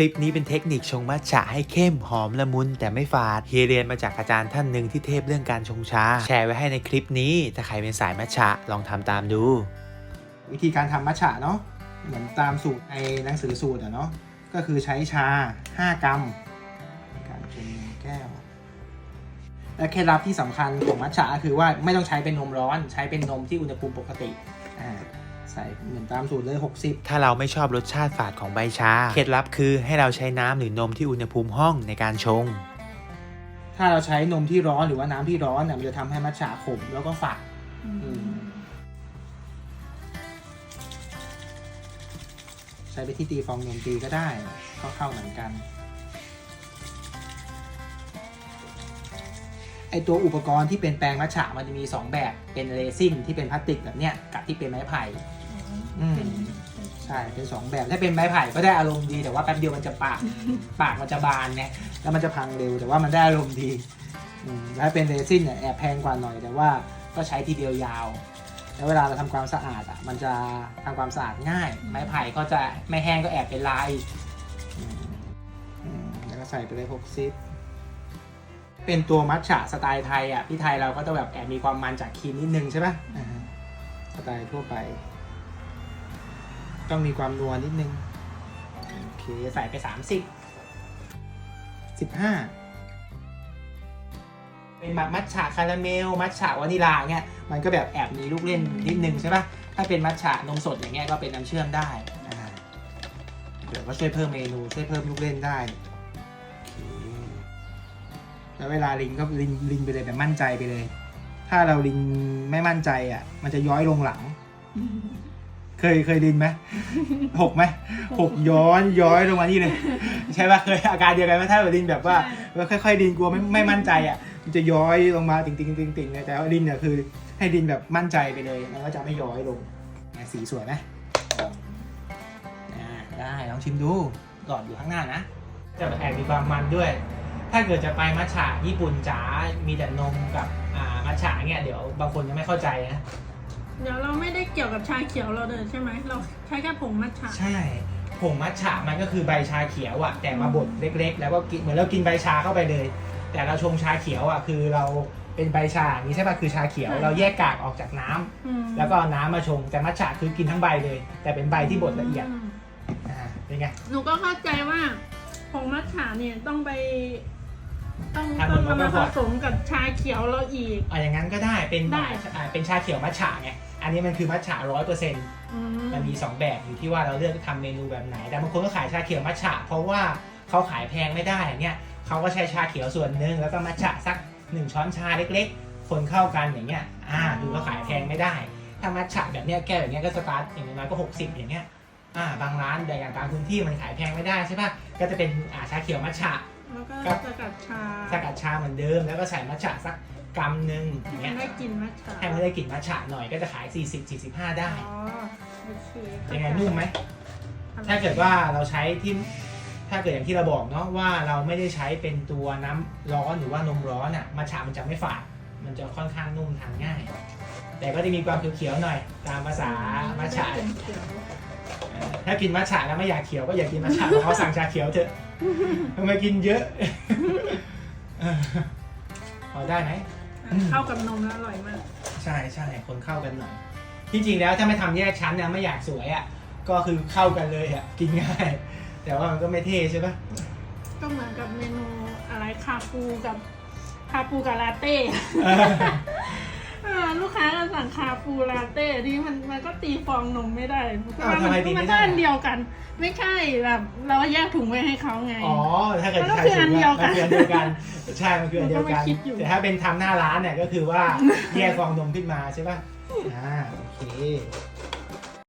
ลิปนี้เป็นเทคนิคชงมัทฉะให้เข้มหอมละมุนแต่ไม่ฝาดเฮียเรียนมาจากอาจารย์ท่านหนึ่งที่เทพเรื่องการชงชา แชร์ไว้ให้ในคลิปนี้ ถ้าใครเป็นสายมัทฉะลองทำตามดู วิธีการทำมัทฉะเนาะเหมือนตามสูตรในหนังสือสูตรอะเนาะก็คือใช้ชา 5 กรัมในการชงแก้วและเคล็ดลับที่สำคัญของมัทฉะคือว่าไม่ต้องใช้เป็นนมร้อน ใช้เป็นนมที่อุณหภูมิปกติอ่า ใส่เหมือนตามสูตรเลย 60 ถ้าเราไม่ชอบรสชาติฝาดของใบชา เคล็ดลับคือให้เราใช้น้ำหรือนมที่อุณหภูมิห้องในการชง ถ้าเราใช้นมที่ร้อนหรือว่าน้ำที่ร้อนเนี่ยมันจะทำให้มัทฉะขมแล้วก็ฝาดอืมใช้ไปที่ตีฟองนมตีก็ได้ ก็เข้าเหมือนกันไอตัวอุปกรณ์ที่เป็นแปรงมัทฉะมันจะมี 2 แบบเป็นเรซินที่เป็นพลาสติกแบบเนี้ยกับที่เป็นไม้ไผ่ อืม ใช่เป็น2แบบถ้าเป็นไม้ไผ่ก็ได้อารมณ์ดีแต่ว่าแป๊บเดียวมันจะปาก ปากมันจะบานเนี่ยแล้วมันจะพังเร็วแต่ว่ามันได้อารมณ์ดีอืมแล้วเป็นเรซินเนี่ยแอบแพงกว่าหน่อย แต่ว่าก็ใช้ทีเดียวยาว แล้วเวลาเราทำความสะอาดอะมันจะทำความสะอาดง่าย ไม้ไผ่ก็จะไม่แห้งก็แอบเป็นลายอืมอืมแล้วก็ใส่ไปเลยหกซิปเป็นตัวมัทฉะสไตล์ไทยอะพี่ไทยเราก็จะแบบแอบมีความมันจากครีมนิดนึงใช่ปะอ่าฮะสไตล์ทั่วไป ต้องมีความนัวนิดนึง โอเค ใส่ไปสามสิบสิบห้าเป็นแบบมัทฉะคาราเมล มัทฉะวานิลาเนี่ยมันก็แบบแอบมีลูกเล่นนิดนึงใช่ปะถ้าเป็นมัทฉะนมสดอย่างเงี้ยก็เป็นน้ำเชื่อมได้เดี๋ยวก็ช่วยเพิ่มเมนู ช่วยเพิ่มลูกเล่นได้แล้วเวลาลิงก็ลิงลิงไปเลยแบบมั่นใจไปเลย ถ้าเราลิงไม่มั่นใจอะ มันจะย้อยลงหลัง เคยเคยดินไหมหกไหมหกย้อนย้อยลงมานี่เลย ใช่ป่ะเคยอาการเดียวกันไหมถ้าแบบดินแบบว่าว่าค่อยๆดินกลัวไม่ไม่มั่นใจอะมันจะย้อยลงมาติ่งติ่งติ่งติ่งเลยแต่ว่าดินเนี่ยคือ ให้ดินแบบมั่นใจไปเลยแล้วก็จะไม่ย้อยลงเนี่ยสีสวยไหมอ่าได้ลองชิมดูหลอดอยู่ข้างหน้านะจะแอบมีความมันด้วย ถ้าเกิดจะไปมัทฉะญี่ปุ่นจ๋ามีแต่นมกับอ่ามัทฉะเนี่ยเดี๋ยวบางคนยังไม่เข้าใจนะ เดี๋ยวเราไม่ได้เกี่ยวกับชาเขียวเราเลยใช่ไหมเราใช้แค่ผงมัทฉะใช่ผงมัทฉะมันก็คือใบชาเขียวอะแต่มาบดเล็ก ๆ แล้วก็กินเหมือนเรากินใบชาเข้าไปเลย แต่เราชงชาเขียวอะคือเราเป็นใบชาอย่างนี้ใช่ป่ะคือชาเขียวเราแยกกากออกจากน้ำอืมแล้วก็เอาน้ำมาชงแต่มัทฉะคือกินทั้งใบเลย แต่เป็นใบที่บดละเอียดมอ่าเป็นไง หนูก็เข้าใจว่าผงมัทฉะเนี่ยต้องไป ต้องทำต้องมันมาก่ผอนสมกับชาเขียวเราอีก อะอย่างนั้นก็ได้เป็นได้ อ่าเป็นชาเขียวมัทฉะไงอั นนี้มันคือมัทฉะร้อยเปอร์เซ็นต์อืมันมี 2 แบบอยู่ที่ว่าเราเลือกทำเมนูแบบไหน แต่บางคนก็ขายชาเขียวมัทฉะเพราะว่าเขาขายแพงไม่ได้เนี่ยเขาก็ใช้ชาเขียวส่วนหนึ่งแล้วก็มัทฉะสัก 1 ช้อนชาเล็กๆ คนเข้ากันอย่างเงี้ยอ่าดูเขาขายแพงไม่ได้ ถ้ามัทฉะแบบเนี้ยแก้วอย่างเงี้ยก็สตาร์ทอย่างน้อยก็ 60 อย่างเงี้ยอ่าบางร้านแต่อย่างบางพื้นที่มันขายแพงไม่ได้ใช่ปะก็จะเป็นอ่าชาเขียวมัทฉะแล้วก็ครับสกัดชาสกัดชาเหมือนเดิมแล้วก็ใส่มัทฉะสัก กำหนึ่งอย่างให้เงี้ยได้กลินมัทฉะให้มันได้กลิ่นมัทฉะหน่อยก็จะขาย 40 45 ได้ อ๋อโอเคยังไงนุ่มไหม ถ้าเกิดว่าเราใช้ที่ถ้าเกิดอย่างที่เราบอกเนาะว่าเราไม่ได้ใช้เป็นตัวน้ำร้อนหรือว่านมร้อนอะมัทฉะมันจะไม่ฝาดมันจะค่อนข้างนุ่มทานง่าย แต่ก็จะมีความเขียวๆหน่อยตามภาษามัทฉะเป็นเขียวเออถ้ากินมัทฉะแล้วไม่อยากเขียวก็อย่ากินมัทฉะเพราะเขาสั่งชาเขียวเถอะทำไมกินเยอะ เออพอได้ไหมอืม เข้ากับนมแล้วอร่อยมาก ใช่ใช่คนเข้ากันหน่อยที่จริงแล้วถ้าไม่ทำแยกชั้นนะไม่อยากสวยอะก็คือเข้ากันเลยอะกินง่าย แต่ว่ามันก็ไม่เท่ใช่ปะก็เหมือนกับเมนูอะไรคาปูกับคาปูกับลาเต้ เออ อ่าลูกค้าก็สั่งคาปูลาเต้ที่มันมันก็ตีฟองนมไม่ได้เพราะอ้าวว่าทำไมมันตีมัไม่นได้ก็อันเดียวกัน ไม่ใช่แบบเราแยกถุงไว้ให้เขาไง อ๋อ ถ้าเกิดมันก็ใครคืออันเดียวกันมันคืออันเดียวกัน ใช่ มันคืออันเดียวกันมันก็ไม่คิดอยู่ แต่ถ้าเป็นทำหน้าร้านเนี่ยก็คือว่าแยกฟองนมขึ้นมาใช่ป่ะ อ่า โอเค